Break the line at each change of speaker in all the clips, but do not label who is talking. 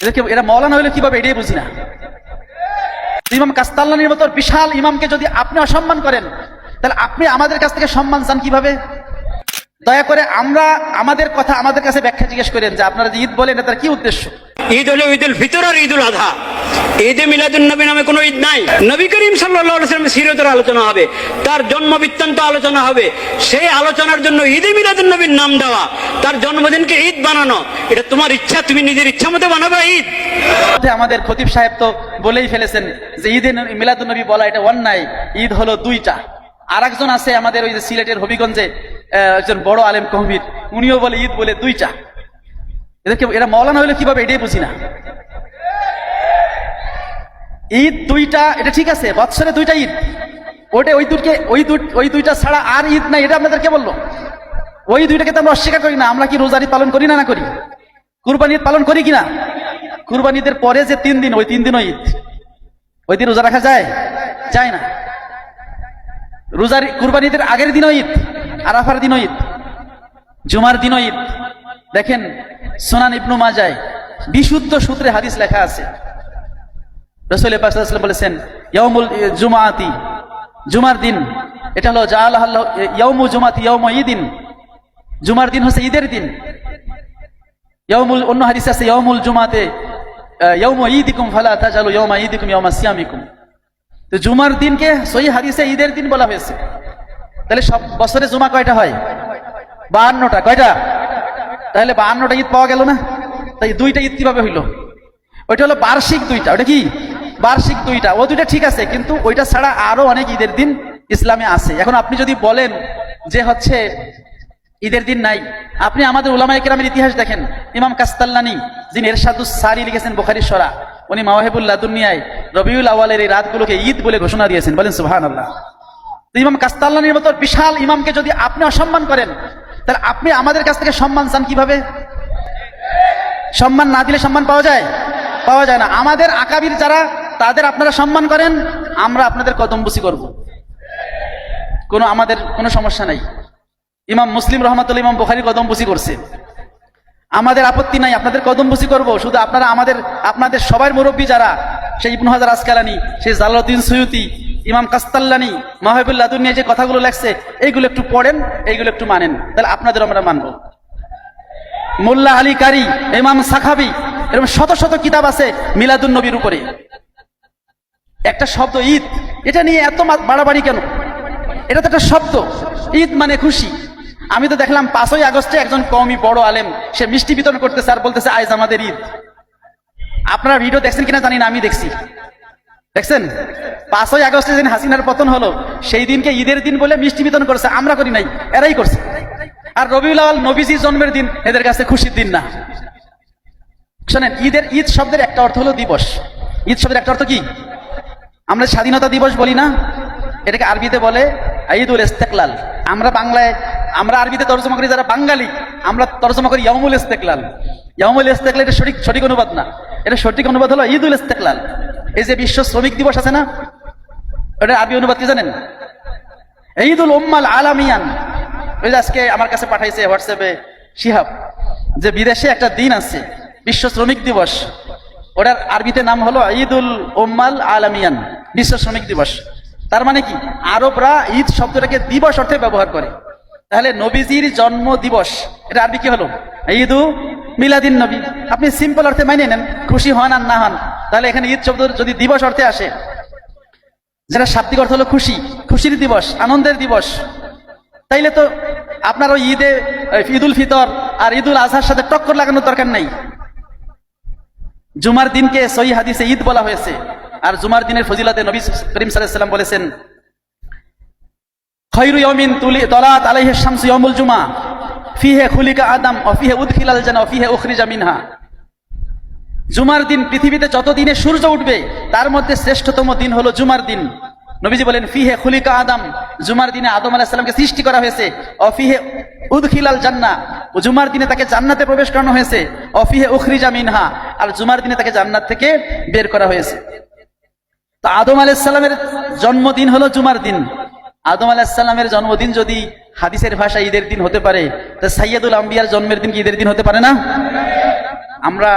এদেরকে, এরা মৌলানা হইলে কীভাবে এটাই বুঝি না। ইমাম কাস্তাল্লানির মতো বিশাল ইমামকে যদি আপনি অসম্মান করেন, তাহলে আপনি আমাদের কাছ থেকে সম্মান চান কীভাবে? দয়া করে আমরা আমাদের কথা আমাদের কাছে ব্যাখ্যা জিজ্ঞেস করেন যে আপনারা যে ঈদ বলেন তার কি উদ্দেশ্য?
ঈদ হলো ঈদুল ফিতর আর ঈদুল আধা। ঈদে মিলাদুল নবী নামে কোনো ঈদ নাই। নবী করিম সাল্লামের সিরতের আলোচনা হবে, তার জন্ম বৃত্তান্ত আলোচনা হবে। সেই আলোচনার জন্য ঈদে মিলাদুল নবীর নাম দেওয়া, তার জন্মদিনকে ঈদ বানানো, এটা তোমার ইচ্ছা, তুমি নিজের ইচ্ছা মতো বানাবে ঈদ।
আমাদের খতিব সাহেব তো বলেই ফেলেছেন যে ঈদে মিলাদুল নবী বলা এটা অন্যায়, ঈদ হলো দুইটা। আর একজন আছে আমাদের ওই যে সিলেটের হবিগঞ্জে একজন বড় আলেম কহমির উনিও বলে ঈদ বলে দুইটা। এদেরকে, এরা মৌলানা হইলে কীভাবে এটাই বুঝি না। ঈদ দুইটা, এটা ঠিক আছে, বৎসরে দুইটা ঈদ। ওটা ওই দুটকে ওই ওই দুইটা ছাড়া আর ঈদ নাই, এটা আপনাদেরকে বলল। ওই দুইটাকে তো আমরা অস্বীকার করি না, আমরা কি রোজারি পালন করি না না করি? কুরবানি ঈদ পালন করি কিনা? কুরবানি ঈদের পরে যে তিন দিন, ওই তিন দিনও ঈদ। ওই দিন রোজা রাখা যায়? যায় না। রোজার কুরবানি ঈদের আগের দিনও ঈদ, আরাফার দিনও ঈদ, জুমার দিনও ঈদ। দেখেন সোনান ইবনু মাজায় বিশুদ্ধ সূত্রে হাদিস লেখা আছে। রসুল পাকসাল্লাম বলেছেন ইয়মুল জুমাতি জুমার দিন, এটা হলো জাল ইয়মু জুমাতি ইয়ম ঈদিন, জুমার দিন হচ্ছে ঈদের দিন। ইয়মুল অন্য হাদিস আছে ইয়মুল জুমাতে ইয়ম ঈদিকুম ফালা তাজালু ইয়মা ঈদিকুম ইয়মা সিয়ামিকুম। তো জুমার দিনকে সই হাদিসে ঈদের দিন বলা হয়েছে। তাহলে সব বছরে জুমা কয়টা হয়? বাহান্নটা। কয়টা? তাহলে বাহান্নটা ঈদ পাওয়া গেল না? তাই দুইটা ঈদ কীভাবে হইল? ওইটা হলো বার্ষিক দুইটা ওটা কি? বার্ষিক দুইটা, ও দুইটা ঠিক আছে, কিন্তু ওইটা ছাড়া আরও অনেক ঈদের দিন ইসলামে আছে। এখন আপনি যদি বলেন যে হচ্ছে ঈদের দিন নাই, আপনি আমাদের উলামায়ে কেরামের ইতিহাস দেখেন। ইমাম কাস্তাল্লানি যিনি এরশাদুস সারি লিখেছেন বুখারী সরা, উনি মাওয়াহিবুল্লাহ দুনিয়ায় রবিউল আওয়ালের এই রাতগুলোকে ঈদ বলে ঘোষণা দিয়েছেন। বলেন সুবহানাল্লাহ। আল্লাহ ইমাম কাস্তাল্লানির মতো বিশাল ইমামকে যদি আপনি অসম্মান করেন তাহলে আপনি আমাদের কাছ থেকে সম্মান চান কীভাবে? সম্মান না দিলে সম্মান পাওয়া যায়? পাওয়া যায় না। আমাদের আকাবির যারা, তাদের আপনারা সম্মান করেন, আমরা আপনাদের কদমবুসি করব। কোনো আমাদের কোনো সমস্যা নাই। ইমাম মুসলিম রহমতুল্লাহ ইমাম বোখারি কদমবুসি করছে। আমাদের আপত্তি নাই, আপনাদের কদমবুসি করব। শুধু আপনারা আমাদের, আপনাদের সবার মুরব্বী যারা, সেই ইবনু হাজার আসকালানি, সেই জালাউদ্দিন সৈয়তি ইমাম কাস্তাল্লানি মাহবুল্লাহ দুনিয়া যে কথাগুলো লেখছে, এইগুলো একটু পড়েন, এইগুলো একটু মানেন, তাহলে আপনাদের আমরা মানব। মোল্লা আলী কারি, ইমাম সাখাবি, এরকম শত শত কিতাব আছে মিলাদুন নবীর উপরে। একটা শব্দ ঈদ, এটা নিয়ে এত বাড়াবাড়ি কেন? এটা তো একটা শব্দ। ঈদ মানে খুশি। আমি তো দেখলাম পাঁচই আগস্টে একজন কমই বড় আলেম, সে মিষ্টি বিতরণ করতেছে আর বলতেছে, আজ আমাদের ঈদ। আপনারা ভিডিও দেখছেন কিনা জানি না, আমি দেখছি। দেখছেন? পাঁচই আগস্টে যেদিন হাসিনার পতন হলো, সেই দিনকে ঈদের দিন বলে মিষ্টি বিতরণ করেছে, আমরা করি নাই, এরাই করছে। আর রবিউল আওয়াল নবীজির জন্মের দিন, এদের কাছে খুশির দিন না। শোনেন, ঈদের ঈদ শব্দের একটা অর্থ হলো দিবস। ঈদ শব্দের একটা অর্থ কি? আমরা স্বাধীনতা দিবস বলি না, এটাকে আরবিতে বলে ঈদুল ইস্তেকলাল। আমরা বাংলায়, আমরা আরবিতে তর্জমা করি যারা বাঙালি, আমরা তর্জমা করি ইয়মুল ইস্তেকলাল। ইয়ামুল ইস্তেকলাল এটা সঠিক সঠিক অনুবাদ না। এটা সঠিক অনুবাদ হলো ঈদুল ইস্তেকলাল। এই যে বিশ্ব শ্রমিক দিবস আছে না, এটা আরবি অনুবাদ কি জানেন? ঈদুল উম্মাল আলামিয়ান। ওই যে আজকে আমার কাছে পাঠাইছে হোয়াটসঅ্যাপে শিহাব, যে বিদেশে একটা দিন আছে, বিশ্ব শ্রমিক দিবস। ওটার আরবিতে নাম হলো ঈদুল উম্মাল আলামিয়ান, বিশ্ব শ্রমিক দিবস। তার মানে কি? আরবরা ঈদ শব্দটাকে দিবস অর্থে ব্যবহার করে। তাহলে নবীজির জন্ম দিবস এটা আরবি কি হলো? ঈদু মিলাদিন নবী। আপনি সিম্পল অর্থে মানিয়ে নেন, খুশি হন আর না হন। তাহলে এখানে ঈদ শব্দ যদি দিবস অর্থে আসে, যেটা শাব্দিক অর্থ হলো খুশি, খুশির দিবস, আনন্দের দিবস। তাইলে তো আপনার ওই ঈদে ঈদুল ফিতর আর ঈদুল আজহার সাথে টক্কর লাগানোর দরকার নাই। জুমার দিনকে সহি হাদিসে ঈদ বলা হয়েছে। আর জুমার দিনের ফজিলাতে নবী করিম সাল্লাম বলেছেন খৈরু তুলি তলাত আলাইহে শামসু ইয়মুল জুমা। ফিহে খুলিকা আদম অফিহে উদখিলাল জানা অফিহে উখরিজা মিনহা। জুমার দিন পৃথিবীতে যত দিনে সূর্য উঠবে, তার মধ্যে শ্রেষ্ঠতম দিন হলো জুমার দিন। নবীজি বলেন, ফিহে খুলিকা আদম, জুমার দিনে আদম আলাহিসাল্লামকে সৃষ্টি করা হয়েছে। অফিহে উদখিলাল জান্না, জুমার দিনে তাকে জান্নাতে প্রবেশ করানো হয়েছে। অফিহে উখরিজা মিনহা, আর জুমার দিনে তাকে জান্নাত থেকে বের করা হয়েছে। তো আদম আলাইসাল্লামের জন্মদিন হলো জুমার দিন। আদম আলাহিসাল্লামের জন্মদিন যদি হাদিসের ভাষা ঈদের দিন হতে পারে, তা সাইয়দুল আম্বিয়ার জন্মের দিন কি ঈদের দিন হতে পারে না? আমরা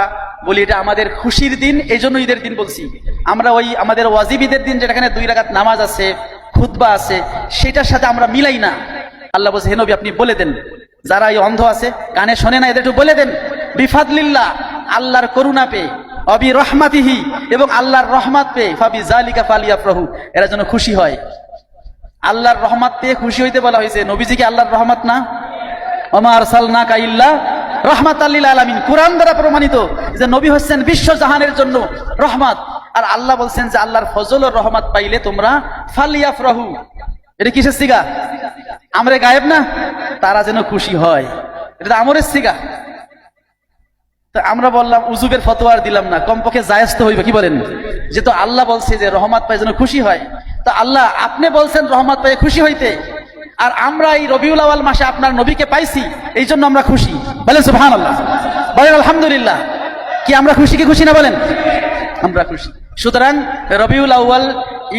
বলি এটা আমাদের খুশির দিন এই জন্য ঈদের দিন বলছি। আমরা ওই আমাদের ওয়াজিব ঈদের দিন যেটাখানে দুই রাকাত নামাজ আছে, খুতবা আছে, সেটার সাথে আমরা মিলাই না। আল্লাহ বলছে, হে নবী, আপনি বলে দেন। যারা এই অন্ধ আছে, কানে শোনে না, এদের একটু বলে দেন। বিফাদলিল্লাহ, আল্লাহর করুণা পেয়ে অবি রহমাতিহি এবং আল্লাহর রহমাত পেয়ে, ফাবি জালিকা ফালিয়া প্রভু এরা যেন খুশি হয়। আল্লাহর রহমত পেয়ে খুশি হইতে বলা হয়েছে। নবীজি কি আল্লাহর রহমত না? ওমার সালনা কাইল্লা রহমাত আল্লিল আলামিন। কোরআন দ্বারা প্রমাণিত যে নবী হচ্ছেন বিশ্ব জাহানের জন্য রহমত। আর আল্লাহ বলছেন যে আল্লাহর ফজল ও রহমত পাইলে তোমরা ফালিয়াফ রহু এটা কিসের সিগা? আমরে গায়েব না? তারা যেন খুশি হয়। এটা আমরের সিগা। তো আমরা বললাম উজুবের ফতোয়ার দিলাম না। কমপক্ষে জায়েজ তো হইবে, কি বলেন? যে তো আল্লাহ বলছে যে রহমত পাই যেন খুশি হয়। তো আল্লাহ, আপনি বলছেন রহমত পাই খুশি হইতে। আর আমরা এই রবিউল আওয়াল মাসে আপনার নবীকে পাইছি, এই জন্য আমরা খুশি। বলেন সুবহান আল্লাহ বলেন আলহামদুলিল্লাহ। কি আমরা খুশি কি খুশি না বলেন? আমরা খুশি। সুতরাং রবিউল আউয়াল,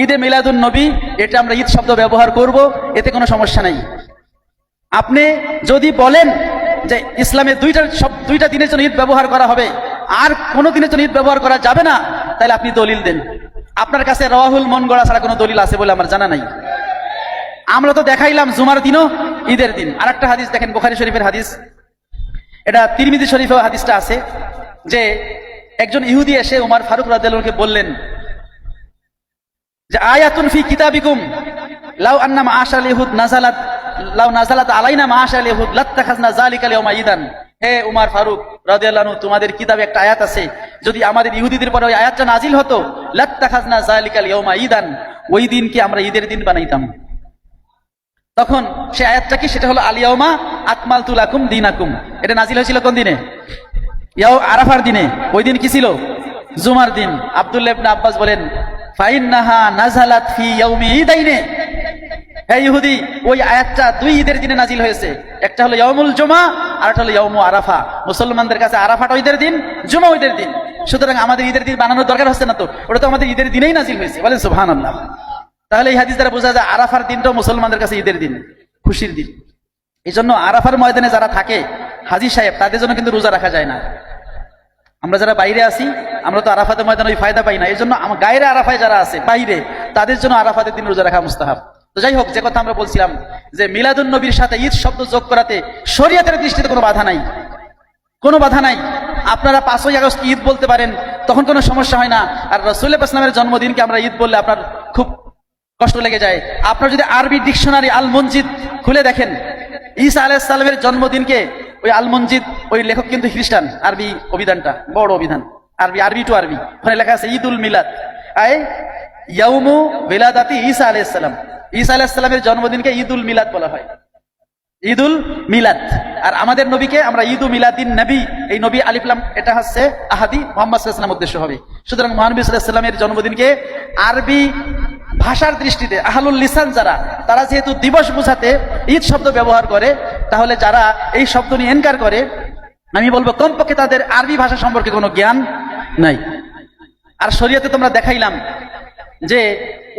ঈদে মিলাদুন নবী, এটা আমরা ঈদ শব্দ ব্যবহার করব, এতে কোনো সমস্যা নাই। আপনি যদি বলেন যে ইসলামে দুইটা সব, দুইটা দিনের জন্য ঈদ ব্যবহার করা হবে, আর কোনো দিনের জন্য ঈদ ব্যবহার করা যাবে না, তাহলে আপনি দলিল দেন। আপনার কাছে রওয়াহুল মন গড়া ছাড়া কোনো দলিল আছে বলে আমার জানা নাই। আমরা তো দেখাইলাম জুমার দিনও ঈদের দিন। আর একটা হাদিস দেখেন, বোখারি শরীফের হাদিস। এটা তিরমিজি শরীফেও হাদিসটা আছে যে একজন ইহুদি এসে উমার ফারুক রাদিয়াল্লাহুকে বললেন যে, আয়াতুন ফি কিতাবিকুম, লাউ আন্না মাআশাল ইহুদ নাজালাত লাউ নাজালাত আলাইনা মাআশাল ইহুদ লাত্তাখাজনা যালিকা লিয়াউমা ঈদান। হে উমার ফারুক রাদিয়াল্লাহু আনহু, তোমাদের কিতাবে একটা আয়াত আছে যদি আমাদের ইহুদিদের পরে ওই আয়াতটা নাজিল হতো লাত্তাখাজনা যালিকা লিয়াউমা ঈদান, ওই দিনকে আমরা ঈদের দিন বানাইতাম। তখন সে আয়াতটা কি? সেটা হলো আলিয়াউমা আকমাল তুলাকুম দিনাকুম। এটা নাজিল হয়েছিল কোন দিনে? ইয়াও আরাফার দিনে। ওই দিন কি ছিল? জুমার দিন। আব্দুল্লাহ ইবনে আব্বাস বলেন, ফাইন্নাহা নাজালাত ফি ইয়াউমি ঈদাইনে। হে ইহুদি, ওই আয়াতটা দুই ঈদের দিনে নাজিল হয়েছে। একটা হলো ইয়াউমুল জুমা আর একটা হলো ইয়াউমু আরাফা। মুসলমানদের কাছে আরাফাটা ঈদের দিন, জুমা ঈদের দিন। সুতরাং আমাদের ঈদের দিন বানানোর দরকার হচ্ছে না তো। ওটা তো আমাদের ঈদের দিনেই নাজিল হয়েছে। বলেন সুবহানাল্লাহ। তাহলে এই হাদিস দ্বারা বোঝা যায় আরাফার দিনটাও মুসলমানদের কাছে ঈদের দিন, খুশির দিন। এই জন্য আরাফার ময়দানে যারা থাকে, হাজি সাহেব, তাদের জন্য কিন্তু রোজা রাখা যায় না। আমরা যারা বাইরে আছি, আমরা তো আরাফাতে ময়দানে ওই ফায়দা পাই না। এই জন্য আমার গায়ের আরাফায় যারা আছে, বাইরে, তাদের জন্য আরাফাতের দিন রোজা রাখা মুস্তাহাব। তো যাই হোক, যে কথা আমরা বলছিলাম যে মিলাদুন নবীর সাথে ঈদ শব্দ যোগ করাতে শরীয়তের দৃষ্টিতে কোনো বাধা নাই। কোনো বাধা নাই। আপনারা পাঁচই আগস্ট ঈদ বলতে পারেন, তখন কোনো সমস্যা হয় না। আর রসুল ইসলামের জন্মদিনকে আমরা ঈদ বললে আপনার খুব কষ্ট লেগে যায়। আপনার যদি আরবি ডিকশনারি আল মঞ্জিদ খুলে দেখেন, ঈসা আলাইসালামের জন্মদিনকে ওই আল মঞ্জিদ ওই লেখক কিন্তু খ্রিস্টান, আরবি অভিধানটা, বড় অভিধান, আরবি আরবি টু আরবি। ওখানে লেখা আছে ঈদ উল মিলাদ। আয় ইয়াউমু বিলাদাতি ঈসা আলাইসালাম ঈসা আলাইসালামের জন্মদিনকে ঈদ উল মিলাদ বলা হয়। ঈদুল মিলাদ। আর আমাদের নবীকে আমরা ঈদ মিলাদিন নবী, এই নবী আলিফলাম এটা হচ্ছে আহাদি মোহাম্মদ সাল্লাম উদ্দেশ্য হবে। সুতরাং মহানবী সাল্লামের জন্মদিনকে আরবি ভাষার দৃষ্টিতে, আহলুল লিসান যারা, তারা যেহেতু দিবস বোঝাতে ঈদ শব্দ ব্যবহার করে, তাহলে যারা এই শব্দ নিয়ে এনকার করে, আমি বলব কমপক্ষে তাদের আরবি ভাষা সম্পর্কে কোনো জ্ঞান নাই। আর শরীয়তে তোমরা দেখাইলাম যে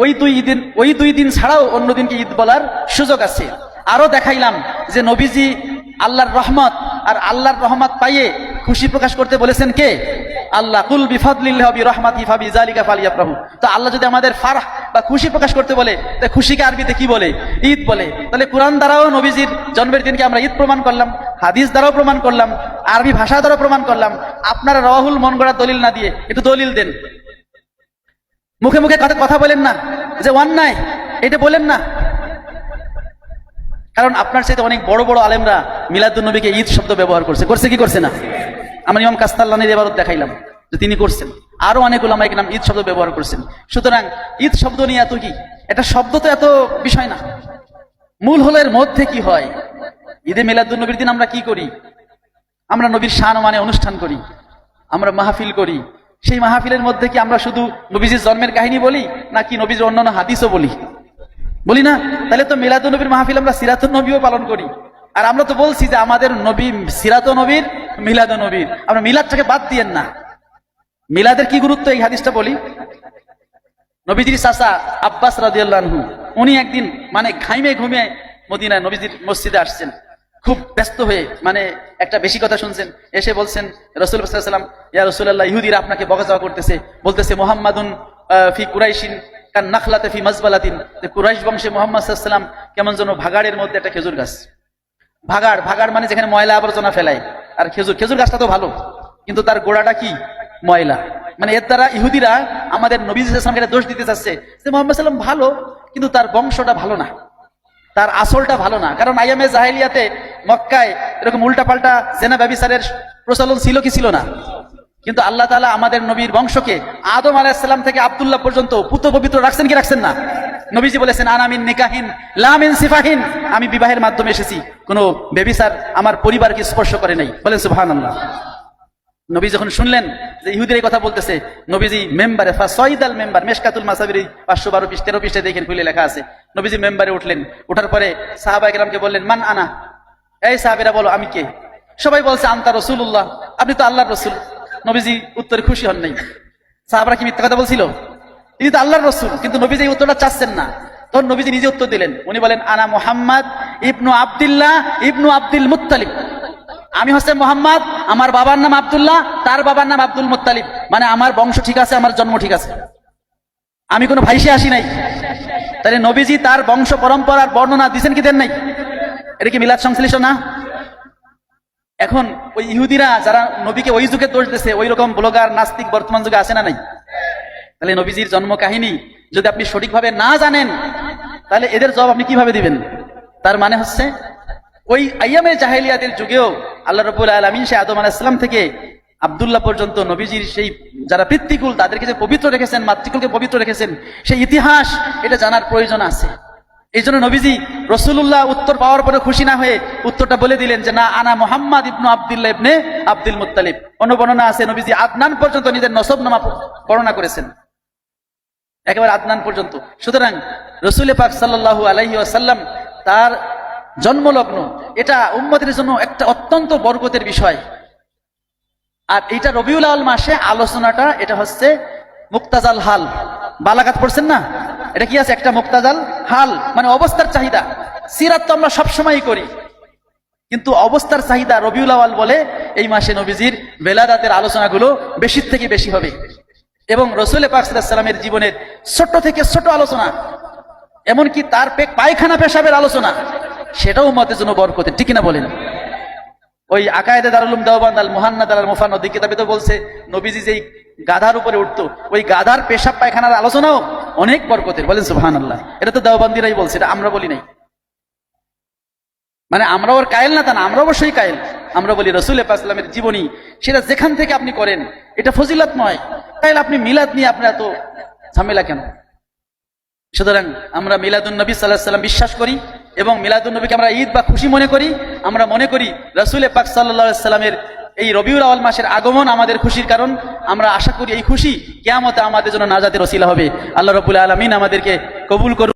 ওই দুই দিন, ওই দুই দিন ছাড়াও অন্য দিনকে ঈদ বলার সুযোগ আছে। আরও দেখাইলাম যে নবীজি আল্লাহর রহমত আর আল্লাহর রহমত পাইয়ে খুশি প্রকাশ করতে বলেছেন কে? আল্লাহ। কুল বিফাদলিল্লাহ বি রহমাতি ফাবি জালিকা ফালিয়াফরাহু। তো আল্লাহ যদি আমাদের ফারাহ বা খুশি প্রকাশ করতে বলে, তা খুশিকে আরবিতে কি বলে? ঈদ বলে। তাহলে কোরআন দ্বারাও নবীজির জন্মের দিনকে আমরা ঈদ প্রমাণ করলাম, হাদিস দ্বারাও প্রমাণ করলাম, আরবি ভাষা দ্বারাও প্রমাণ করলাম। আপনারা রওয়াহুল মন গড়া দলিল না দিয়ে একটু দলিল দেন। মুখে মুখে কথা কথা বলেন না। যে অন্যায়, এটা বলেন না। কারণ আপনার সাথে অনেক বড় বড় আলেমরা মিলাদুল নবীকে ঈদ শব্দ ব্যবহার করছে। করছে কি করছে না? আমার ইমাম কাস্তাল্লানের এবারত দেখাইলাম যে তিনি করছেন। আরও অনেক ওলামাইক নাম ঈদ শব্দ ব্যবহার করছেন। সুতরাং ঈদ শব্দ নিয়ে এত কি? এটা শব্দ তো এত বিষয় না। মূল হলো এর মধ্যে কি হয়? ঈদে মিলাদুল নবীর দিন আমরা কি করি? আমরা নবীর শান মানে অনুষ্ঠান করি। আমরা মাহফিল করি। সেই মাহফিলের মধ্যে কি আমরা শুধু নবীজির জন্মের কাহিনী বলি, নাকি নবীজির অন্যান্য হাদিসও বলি? বলি না? তাহলে তো মিলাদুল নবীর মাহফিল আমরা সিরাতুল নবীও পালন করি। আর আমরা তো বলছি যে আমাদের নবী সিরাত নবীর, মিলাদ নবীর। আমরা মিলাদটাকে বাদ দিয়েন না। মিলাদের কি গুরুত্ব এই হাদিসটা বলি? নবীজির চাচা আব্বাস রাদিয়াল্লাহু উনি একদিন মানে ঘাইমে ঘুমিয়ে মদিনায় নবীজির মসজিদে আসছেন। খুব ব্যস্ত হয়ে মানে একটা বেশি কথা শুনছেন। এসে বলছেন, রসুল সাল্লাম ইয়া রসুল্লাহ ইহুদিরা আপনাকে বকাজা করতেছে। বলতেছে, মোহাম্মদুন ফি কুরাইশিন কান নাখলাতে ফি মাজবালাতিন কুরাইশ বংশে মোহাম্মদ সাল্লাম কেমন যেন ভাগাড়ের মধ্যে একটা খেজুর গাছ। ভাগাড় ভাগাড় মানে যেখানে ময়লা আবর্জনা ফেলায়। আর খেজুর খেজুর গাছটা তো ভালো। কিন্তু তার গোড়াটা কি? ময়লা। মানে এর দ্বারা ইহুদিরা আমাদের নবী ইসলামকে দোষ দিতে চাচ্ছে যে মোহাম্মদ সাল্লাম ভালো, কিন্তু তার বংশটা ভালো না। তার আসলটা ভালো না। কারণ আইএমএ জাহেলিয়াতে মক্কায় এরকম উল্টাপাল্টা জেনা ব্যবিচারের প্রচলন ছিল কি ছিল না? কিন্তু আল্লাহ তালা আমাদের নবীর বংশকে আদম আলাহিসাল্লাম থেকে আবদুল্লাহ পর্যন্ত পুত পবিত্র রাখছেন কি রাখছেন না? নবীজি বলেছেন আনামিন নিকাহিন লামিন সিফাহিন। আমি বিবাহের মাধ্যমে এসেছি। কোনো বেবিসার আমার পরিবারকে স্পর্শ করে নাই। বলেন সুবহান আল্লাহ নবী যখন শুনলেন যে ইহুদির এই কথা বলতেছে, নবীজি মেম্বারে সয়দাল মেম্বার, মেশকাতুল মাসাবির পাঁচশো বারো পিস তেরো পৃষ্ঠে দেখেন, খুলে লেখা আছে। নবীজি মেম্বারে উঠলেন। উঠার পরে সাহাবা একরামকে বললেন, মান আনা? এই সাহাবেরা বলো, আমি কে? সবাই বলছে, আন্তা রসুল্লাহ আপনি তো আল্লাহ রসুল। নবীজি উত্তরে খুশি হন নাই। সাহাবারা কি মিথ্যা কথা বলছিল? তিনি তো আল্লাহর রসুল, কিন্তু নবীজি এই উত্তরটা চাচ্ছেন না। তখন নবীজি নিজে উত্তর দিলেন। উনি বলেন, আনা মোহাম্মদ ইবনু আবদুল্লাহ ইবনু আব্দুল মুত্তালিব। আমি হচ্ছে মোহাম্মদ, আমার বাবার নাম আবদুল্লাহ, তার বাবার নাম আব্দুল মুত্তালিব। মানে আমার বংশ ঠিক আছে, আমার জন্ম ঠিক আছে। আমি কোনো ভাইসে আসি নাই। তাহলে নবীজি তার বংশ পরম্পরার বর্ণনা দিচ্ছেন কি দেন নাই? এটা কি মিলাদ সংশ্লিষ্ট না? এখন ওই ইহুদিরা যারা নবীকে ওই যুগে দোষ দিছে, ওই রকম ব্লগার, নাস্তিক বর্তমান যুগে আছে না নাই? তাহলে নবীজির জন্ম কাহিনী যদি আপনি সঠিকভাবে না জানেন, তাহলে এদের জবাব আপনি কীভাবে দিবেন? তার মানে হচ্ছে, ওই আইয়ামে জাহেলিয়াদের যুগেও আল্লাহ রবুল আলমিন সে আদম আলাহিসাম থেকে আবদুল্লাহ পর্যন্ত নবীজির সেই যারা পিতৃকুল, তাদেরকে যে পবিত্র রেখেছেন, মাতৃকুলকে পবিত্র রেখেছেন, সেই ইতিহাস এটা জানার প্রয়োজন আছে। এই জন্য নবীজি রসুল্লাহ উত্তর পাওয়ার পরে খুশি না হয়ে উত্তরটা বলে দিলেন যে, না, আনা মোহাম্মদ ইবনু আবদুল্লাহ ইবনে আব্দুল মুত্তালিব। অন্য বর্ণনা আছে, নবীজি আদনান পর্যন্ত নিজের নসব নামা বর্ণনা করেছেন। একেবারে আদনান পর্যন্ত। সুতরাং রসুল পাক সাল্লাল্লাহু আলাইহি আসাল্লাম তার জন্মলগ্ন, এটা উম্মতের জন্য একটা অত্যন্ত বরকতের বিষয়। আর এইটা রবিউল আল মাসে আলোচনাটা, এটা হচ্ছে মুক্তাজাল হাল। বালাকাত পড়ছেন না? এটা কি আছে? একটা মুক্তাজাল হাল মানে অবস্থার চাহিদা। সিরাত তো আমরা সবসময়ই করি। কিন্তু অবস্থার চাহিদা রবিউল আওয়াল বলে, এই মাসে নবীজির বেলাদাতের আলোচনাগুলো বেশির থেকে বেশি হবে। এবং রসুল পাকসালামের জীবনের ছোট থেকে ছোট আলোচনা, এমনকি তার পে- পায়খানা পেশাবের আলোচনা, সেটাও মতের জন্য বরকতে ঠিক না বলেন? ওই আকায়দে দারুলুম দেওবান আল মুহান্নাদ আল মুফান্নদি কিতাবে তো বলছে, নবীজি যেই গাধার উপরে উঠতো, ওই গাধার পেশাব পায়খানার আলোচনাও অনেক বরকতের, বলেন সুবহানাল্লাহ। এটা তো দেওবান্দিরাই বলছে, এটা আমরা বলি নাই। মানে আমরা ওর কায়েল না তা না, আমরা অবশ্যই কায়েল। আমরা বলি রসুল ইসলামের জীবনী, সেটা যেখান থেকে আপনি করেন, এটা ফজিলত নয় কায়েল আপনি মিলাদ নিয়ে আপনার এত ঝামেলা কেন? সুতরাং আমরা মিলাদুন নবী সাল্লাহ সাল্লাম বিশ্বাস করি, এবং মিলাদুন নবীকে আমরা ঈদ বা খুশি মনে করি, আমরা মনে করি রসুল পাক সাল্লাহ সাল্লামের এই রবিউল আওয়াল মাসের আগমন আমাদের খুশির কারণ। আমরা আশা করি এই খুশি কেয়ামতে আমাদের জন্য নাজাতের রসিলা হবে। আল্লাহ রবুল্লা আলমিন আমাদেরকে কবুল করুন